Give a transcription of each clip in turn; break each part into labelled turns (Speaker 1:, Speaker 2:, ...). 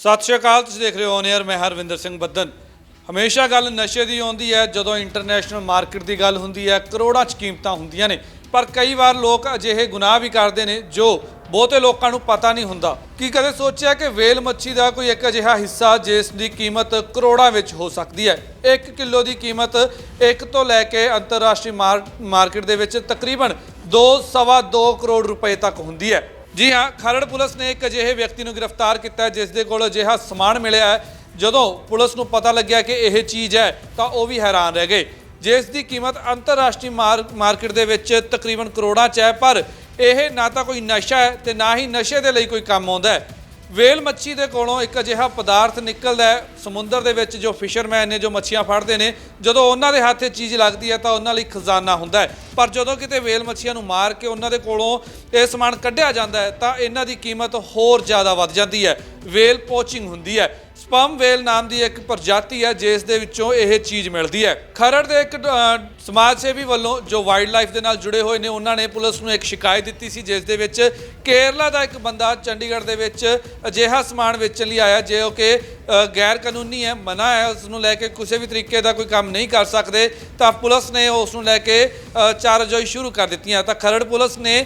Speaker 1: ਸਤਿ ਸ਼੍ਰੀ ਅਕਾਲ, ਤੁਸੀਂ ਦੇਖ ਰਹੇ ਹੋ ਔਨ 에ਅਰ ਮੈਂ ਹਰਵਿੰਦਰ ਸਿੰਘ ਬੱਦਨ। ਹਮੇਸ਼ਾ ਗੱਲ ਨਸ਼ੇ ਦੀ ਆਉਂਦੀ ਹੈ, ਜਦੋਂ ਇੰਟਰਨੈਸ਼ਨਲ ਮਾਰਕੀਟ ਦੀ ਗੱਲ ਹੁੰਦੀ ਹੈ, ਕਰੋੜਾਂ ਚ ਕੀਮਤਾਂ ਹੁੰਦੀਆਂ ਨੇ। ਪਰ ਕਈ ਵਾਰ ਲੋਕ ਅਜਿਹੇ ਗੁਨਾਹ ਵੀ ਕਰਦੇ ਨੇ, ਜੋ ਬਹੁਤੇ ਲੋਕਾਂ ਨੂੰ ਪਤਾ ਨਹੀਂ ਹੁੰਦਾ। ਕੀ ਕਦੇ ਸੋਚਿਆ ਕਿ ਵੇਲ ਮੱਛੀ ਦਾ ਕੋਈ ਇੱਕ ਅਜਿਹਾ ਹਿੱਸਾ, ਜਿਸ ਦੀ ਕੀਮਤ ਕਰੋੜਾਂ ਵਿੱਚ ਹੋ ਸਕਦੀ ਹੈ? 1 ਕਿਲੋ ਦੀ ਕੀਮਤ 1 ਤੋਂ ਲੈ ਕੇ ਅੰਤਰਰਾਸ਼ਟਰੀ ਮਾਰ- ਮਾਰਕੀਟ ਦੇ ਵਿੱਚ ਤਕਰੀਬਨ 2 ਸਵਾ 2 ਕਰੋੜ ਰੁਪਏ ਤੱਕ ਹੁੰਦੀ ਹੈ। ਜੀ ਹਾਂ, ਖਰੜ ਪੁਲਿਸ ਨੇ ਇੱਕ ਅਜਿਹੇ ਵਿਅਕਤੀ ਨੂੰ ਗ੍ਰਿਫਤਾਰ ਕੀਤਾ, ਜਿਸ ਦੇ ਕੋਲ ਅਜਿਹਾ ਸਮਾਨ ਮਿਲਿਆ ਹੈ। ਜਦੋਂ ਪੁਲਿਸ ਨੂੰ ਪਤਾ ਲੱਗਿਆ ਕਿ ਇਹ ਚੀਜ਼ ਹੈ, ਤਾਂ ਉਹ ਵੀ ਹੈਰਾਨ ਰਹਿ ਗਏ। ਜਿਸ ਦੀ ਕੀਮਤ ਅੰਤਰਰਾਸ਼ਟਰੀ ਮਾਰ- ਮਾਰਕੀਟ ਦੇ ਵਿੱਚ ਤਕਰੀਬਨ ਕਰੋੜਾਂ ਚ ਹੈ, ਪਰ ਇਹ ਨਾ ਤਾਂ ਕੋਈ ਨਸ਼ਾ ਹੈ ਤੇ ਨਾ ਹੀ ਨਸ਼ੇ ਦੇ ਲਈ ਕੋਈ ਕੰਮ ਆਉਂਦਾ ਹੈ। ਵੇਲ ਮੱਛੀ ਦੇ ਕੋਲੋਂ ਇੱਕ ਅਜਿਹਾ ਪਦਾਰਥ ਨਿਕਲਦਾ ਹੈ, ਸਮੁੰਦਰ ਦੇ ਵਿੱਚ ਜੋ ਫਿਸ਼ਰਮੈਨ ਨੇ, ਜੋ ਮੱਛੀਆਂ ਫੜਦੇ ਨੇ, ਜਦੋਂ ਉਹਨਾਂ ਦੇ ਹੱਥ 'ਚ ਚੀਜ਼ ਲੱਗਦੀ ਹੈ ਤਾਂ ਉਹਨਾਂ ਲਈ ਖਜ਼ਾਨਾ ਹੁੰਦਾ ਹੈ। ਪਰ ਜਦੋਂ ਕਿਤੇ ਵੇਲ ਮੱਛੀਆਂ ਨੂੰ ਮਾਰ ਕੇ ਉਹਨਾਂ ਦੇ ਕੋਲੋਂ ਇਹ ਸਮਾਨ ਕੱਢਿਆ ਜਾਂਦਾ ਹੈ, ਤਾਂ ਇਹਨਾਂ ਦੀ ਕੀਮਤ ਹੋਰ ਜ਼ਿਆਦਾ ਵੱਧ ਜਾਂਦੀ ਹੈ। ਵੇਲ ਪੋਚਿੰਗ ਹੁੰਦੀ ਹੈ। ਸਪਮ ਵੇਲ ਨਾਮ ਦੀ ਇੱਕ ਪ੍ਰਜਾਤੀ ਹੈ, ਜਿਸ ਦੇ ਵਿੱਚੋਂ ਇਹ ਚੀਜ਼ ਮਿਲਦੀ ਹੈ। ਖਰੜ ਦੇ ਇੱਕ ਸਮਾਜ ਸੇਵੀ ਵੱਲੋਂ ਜੋ ਵਾਈਲਡ ਲਾਈਫ ਦੇ ਨਾਲ ਜੁੜੇ ਹੋਏ ਨੇ, ਉਹਨਾਂ ਨੇ ਪੁਲਿਸ ਨੂੰ ਇੱਕ ਸ਼ਿਕਾਇਤ ਦਿੱਤੀ ਸੀ, ਜਿਸ ਦੇ ਵਿੱਚ ਕੇਰਲਾ ਦਾ ਇੱਕ ਬੰਦਾ ਚੰਡੀਗੜ੍ਹ ਦੇ ਵਿੱਚ ਅਜਿਹਾ ਸਮਾਨ ਵੇਚਣ ਲਈ ਆਇਆ, ਜੋ ਕਿ ਗੈਰ ਕਾਨੂੰਨੀ ਹੈ, ਮਨਾ ਹੈ ਉਸ ਨੂੰ ਲੈ ਕੇ ਕਿਸੇ ਵੀ ਤਰੀਕੇ ਦਾ ਕੋਈ ਕੰਮ ਨਹੀਂ ਕਰ ਸਕਦੇ, ਤਾਂ ਪੁਲਿਸ ਨੇ ਉਸ ਨੂੰ ਲੈ ਕੇ ਚਾਰਜੋਈ ਸ਼ੁਰੂ ਕਰ ਦਿੱਤੀਆਂ। ਤਾਂ ਖਰੜ ਪੁਲਿਸ ਨੇ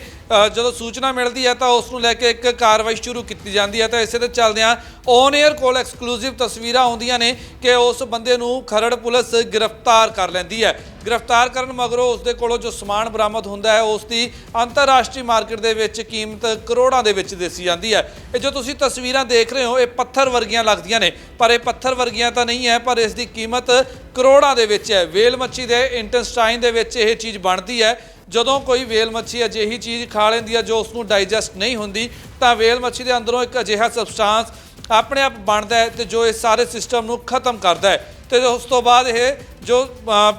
Speaker 1: ਜਦੋਂ ਸੂਚਨਾ ਮਿਲਦੀ ਹੈ, ਤਾਂ ਉਸ ਨੂੰ ਲੈ ਕੇ ਇੱਕ ਕਾਰਵਾਈ ਸ਼ੁਰੂ ਕੀਤੀ ਜਾਂਦੀ ਹੈ। ਤਾਂ ਇਸੇ ਦੇ ਚੱਲਦਿਆਂ ਔਨ 에ਅਰ ਕੋਲ ਐਕਸਕਲੂਸਿਵ ਤਸਵੀਰਾਂ ਆਉਂਦੀਆਂ ਨੇ ਕਿ ਉਸ ਬੰਦੇ ਨੂੰ ਖਰੜ ਪੁਲਿਸ ਗ੍ਰਿਫਤਾਰ ਕਰ ਲੈਂਦੀ ਹੈ। ਗ੍ਰਿਫਤਾਰ ਕਰਨ ਮਗਰੋਂ ਉਸ ਦੇ ਕੋਲੋਂ ਜੋ ਸਮਾਨ ਬਰਾਮਦ ਹੁੰਦਾ ਹੈ ਉਸ ਦੀ ਅੰਤਰਰਾਸ਼ਟਰੀ ਮਾਰਕੀਟ ਦੇ ਵਿੱਚ ਕੀਮਤ ਕਰੋੜਾਂ ਦੇ ਵਿੱਚ ਦੱਸੀ ਜਾਂਦੀ ਹੈ। ਇਹ ਜੋ ਤੁਸੀਂ ਤਸਵੀਰਾਂ ਦੇਖ ਰਹੇ ਹੋ, ਇਹ ਪੱਥਰ ਵਰਗੀਆਂ ਲੱਗਦੀਆਂ ਨੇ। ਪਰ ਇਹ ਪੱਥਰ ਵਰਗੀਆਂ ਤਾਂ ਨਹੀਂ ਹੈ, ਪਰ ਇਸ ਦੀ ਕੀਮਤ ਕਰੋੜਾਂ ਦੇ ਵਿੱਚ ਹੈ। ਵੇਲ ਮੱਛੀ ਦੇ ਇੰਟੈਸਟਾਈਨ ਦੇ ਵਿੱਚ ਇਹ ਚੀਜ਼ ਬਣਦੀ ਹੈ। ਜਦੋਂ ਕੋਈ ਵੇਲ ਮੱਛੀ ਅਜਿਹੀ ਚੀਜ਼ ਖਾ ਲੈਂਦੀ ਹੈ ਜੋ ਉਸ ਨੂੰ ਡਾਈਜੈਸਟ ਨਹੀਂ ਹੁੰਦੀ, ਤਾਂ ਵੇਲ ਮੱਛੀ ਦੇ ਅੰਦਰੋਂ ਇੱਕ ਅਜਿਹਾ ਸਬਸਟੈਂਸ ਆਪਣੇ ਆਪ ਬਣਦਾ ਹੈ ਤੇ ਜੋ ਇਸ ਸਾਰੇ ਸਿਸਟਮ ਨੂੰ ਖਤਮ ਕਰਦਾ ਹੈ। ਤੇ ਉਸ ਤੋਂ ਬਾਅਦ ਇਹ ਜੋ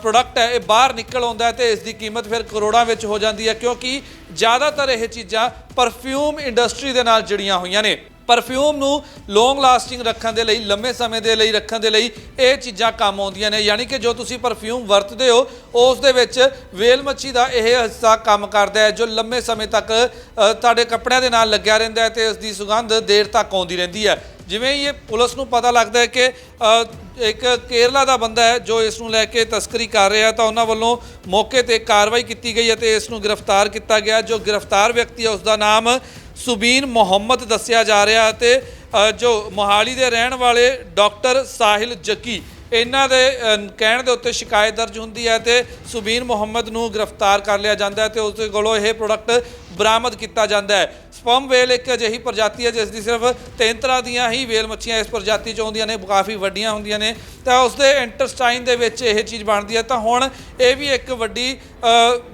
Speaker 1: ਪ੍ਰੋਡਕਟ ਹੈ, ਇਹ ਬਾਹਰ ਨਿਕਲ ਆਉਂਦਾ ਹੈ ਤੇ ਇਸ ਦੀ ਕੀਮਤ ਫਿਰ ਕਰੋੜਾਂ ਵਿੱਚ ਹੋ ਜਾਂਦੀ ਹੈ ਕਿਉਂਕਿ ਜ਼ਿਆਦਾਤਰ ਇਹ ਚੀਜ਼ਾਂ ਪਰਫਿਊਮ ਇੰਡਸਟਰੀ ਦੇ ਨਾਲ ਜੁੜੀਆਂ ਹੋਈਆਂ ਨੇ। ਪਰਫਿਊਮ ਨੂੰ ਲੌਂਗ ਲਾਸਟਿੰਗ ਰੱਖਣ ਦੇ ਲਈ, ਲੰਮੇ ਸਮੇਂ ਦੇ ਲਈ ਰੱਖਣ ਦੇ ਲਈ ਇਹ ਚੀਜ਼ਾਂ ਕੰਮ ਆਉਂਦੀਆਂ ਨੇ। ਯਾਨੀ ਕਿ ਜੋ ਤੁਸੀਂ ਪਰਫਿਊਮ ਵਰਤਦੇ ਹੋ, ਉਸ ਦੇ ਵਿੱਚ ਵੇਲ ਮੱਛੀ ਦਾ ਇਹ ਹਿੱਸਾ ਕੰਮ ਕਰਦਾ ਹੈ, ਜੋ ਲੰਮੇ ਸਮੇਂ ਤੱਕ ਤੁਹਾਡੇ ਕੱਪੜਿਆਂ ਦੇ ਨਾਲ ਲੱਗਿਆ ਰਹਿੰਦਾ ਹੈ ਤੇ ਉਸ ਦੀ ਸੁਗੰਧ ਦੇਰ ਤੱਕ ਆਉਂਦੀ ਰਹਿੰਦੀ ਹੈ। ਜਿਵੇਂ ਹੀ ਇਹ ਪੁਲਿਸ ਨੂੰ ਪਤਾ ਲੱਗਦਾ ਹੈ ਕਿ ਇੱਕ ਕੇਰਲਾ ਦਾ ਬੰਦਾ ਹੈ, ਜੋ ਇਸ ਨੂੰ ਲੈ ਕੇ ਤਸਕਰੀ ਕਰ ਰਿਹਾ ਤਾਂ ਉਹਨਾਂ ਵੱਲੋਂ ਮੌਕੇ ਤੇ ਕਾਰਵਾਈ ਕੀਤੀ ਗਈ ਅਤੇ ਇਸ ਨੂੰ ਗ੍ਰਿਫਤਾਰ ਕੀਤਾ ਗਿਆ। ਜੋ ਗ੍ਰਿਫਤਾਰ ਵਿਅਕਤੀ ਹੈ ਉਸ ਦਾ ਨਾਮ ਸੁਬੀਨ ਮੁਹੰਮਦ ਦੱਸਿਆ ਜਾ ਰਿਹਾ ਅਤੇ ਜੋ ਮੋਹਾਲੀ ਦੇ ਰਹਿਣ ਵਾਲੇ ਡਾਕਟਰ ਸਾਹਿਲ ਜੱਕੀ ਇਹਨਾਂ ਦੇ ਕਹਿਣ ਦੇ ਉੱਤੇ ਸ਼ਿਕਾਇਤ ਦਰਜ ਹੁੰਦੀ ਹੈ ਤੇ ਸੁਬੀਨ ਮੁਹੰਮਦ ਨੂੰ ਗ੍ਰਿਫਤਾਰ ਕਰ ਲਿਆ ਜਾਂਦਾ ਹੈ ਤੇ ਉਸ ਦੇ ਕੋਲੋਂ ਇਹ ਪ੍ਰੋਡਕਟ ਬਰਾਮਦ ਕੀਤਾ ਜਾਂਦਾ ਹੈ। ਸਪਮ ਵੇਲ ਇੱਕ ਅਜਿਹੀ ਪ੍ਰਜਾਤੀ ਹੈ ਜਿਸ ਦੀ ਸਿਰਫ ਤਿੰਨ ਤਰ੍ਹਾਂ ਦੀਆਂ ਹੀ ਵੇਲ ਮੱਛੀਆਂ ਇਸ ਪ੍ਰਜਾਤੀ ਚ ਆਉਂਦੀਆਂ ਨੇ, ਕਾਫੀ ਵੱਡੀਆਂ ਹੁੰਦੀਆਂ ਨੇ। ਤਾਂ ਉਸ ਦੇ ਇੰਟੈਸਟਾਈਨ ਦੇ ਵਿੱਚ ਇਹ ਚੀਜ਼ ਬਣਦੀ ਹੈ। ਤਾਂ ਹੁਣ ਇਹ ਵੀ ਇੱਕ ਵੱਡੀ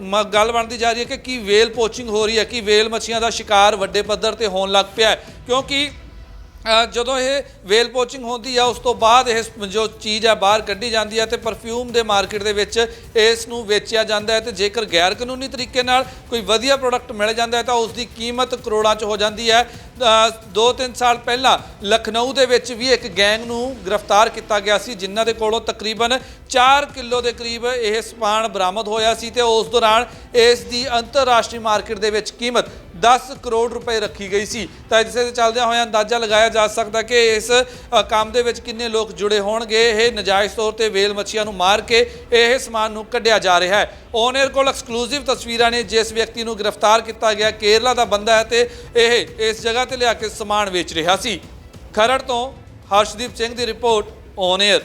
Speaker 1: ਮ- ਗੱਲ ਬਣਦੀ ਜਾ ਰਹੀ ਹੈ ਕਿ ਕੀ ਵੇਲ ਪੋਚਿੰਗ ਹੋ ਰਹੀ ਹੈ, ਕਿ ਵੇਲ ਮੱਛੀਆਂ ਦਾ ਸ਼ਿਕਾਰ ਵੱਡੇ ਪੱਧਰ ਤੇ ਹੋਣ ਲੱਗ ਪਿਆ ਕਿਉਂਕਿ ਜਦੋਂ ਇਹ ਵੇਲ ਪੋਚਿੰਗ ਹੁੰਦੀ ਆ, ਉਸ ਤੋਂ ਬਾਅਦ ਇਹ ਜੋ ਚੀਜ਼ ਆ, ਬਾਹਰ ਕੱਢੀ ਜਾਂਦੀ ਹੈ ਤੇ ਪਰਫਿਊਮ ਦੇ ਮਾਰਕੀਟ ਦੇ ਵਿੱਚ ਇਸ ਨੂੰ ਵੇਚਿਆ ਜਾਂਦਾ ਹੈ ਤੇ ਜੇਕਰ ਗੈਰ ਕਾਨੂੰਨੀ ਤਰੀਕੇ ਨਾਲ ਕੋਈ ਵਧੀਆ ਪ੍ਰੋਡਕਟ ਮਿਲ ਜਾਂਦਾ ਹੈ ਤਾਂ ਉਸ ਦੀ ਕੀਮਤ ਕਰੋੜਾਂ 'ਚ ਹੋ ਜਾਂਦੀ ਹੈ। 2-3 ਸਾਲ ਪਹਿਲਾਂ ਲਖਨਊ ਦੇ ਵਿੱਚ ਵੀ ਇੱਕ ਗੈਂਗ ਨੂੰ ਗ੍ਰਿਫਤਾਰ ਕੀਤਾ ਗਿਆ ਸੀ, ਜਿਨ੍ਹਾਂ ਦੇ ਕੋਲੋਂ ਤਕਰੀਬਨ 4 ਕਿਲੋ ਦੇ ਕਰੀਬ ਇਹ ਸਮਾਨ ਬਰਾਮਦ ਹੋਇਆ ਸੀ ਤੇ ਉਸ ਦੌਰਾਨ ਇਸ ਦੀ ਅੰਤਰਰਾਸ਼ਟਰੀ ਮਾਰਕੀਟ ਦੇ ਵਿੱਚ ਕੀਮਤ 10 ਕਰੋੜ ਰੁਪਏ ਰੱਖੀ ਗਈ ਸੀ। ਤਾਂ ਇਸੇ ਦੇ ਚੱਲਦਿਆਂ ਹੋਇਆ ਅੰਦਾਜ਼ਾ ਲਗਾਇਆ ਜਾ ਸਕਦਾ ਕਿ ਇਸ ਕੰਮ ਦੇ ਵਿੱਚ ਕਿੰਨੇ ਲੋਕ ਜੁੜੇ ਹੋਣਗੇ। ਇਹ ਨਜਾਇਜ਼ ਤੌਰ ਤੇ ਵੇਲ ਮੱਛੀਆਂ ਨੂੰ ਮਾਰ ਕੇ ਇਹ ਸਮਾਨ ਨੂੰ ਕੱਢਿਆ ਜਾ ਰਿਹਾ ਹੈ। ਔਨ 에ਅਰ ਕੋਲ ਐਕਸਕਲੂਸਿਵ ਤਸਵੀਰਾਂ ਨੇ, ਜਿਸ ਵਿਅਕਤੀ ਨੂੰ ਗ੍ਰਿਫਤਾਰ ਕੀਤਾ ਗਿਆ। ਕੇਰਲਾ ਦਾ ਬੰਦਾ ਹੈ ਤੇ ਇਹ ਇਸ ਜਗ੍ਹਾ ਤੇ ਲਿਆ ਕੇ ਸਮਾਨ ਵੇਚ ਰਿਹਾ ਸੀ। ਖਰੜ ਤੋਂ ਹਰਸ਼ਦੀਪ ਸਿੰਘ ਦੀ ਰਿਪੋਰਟ ਔਨ 에ਅਰ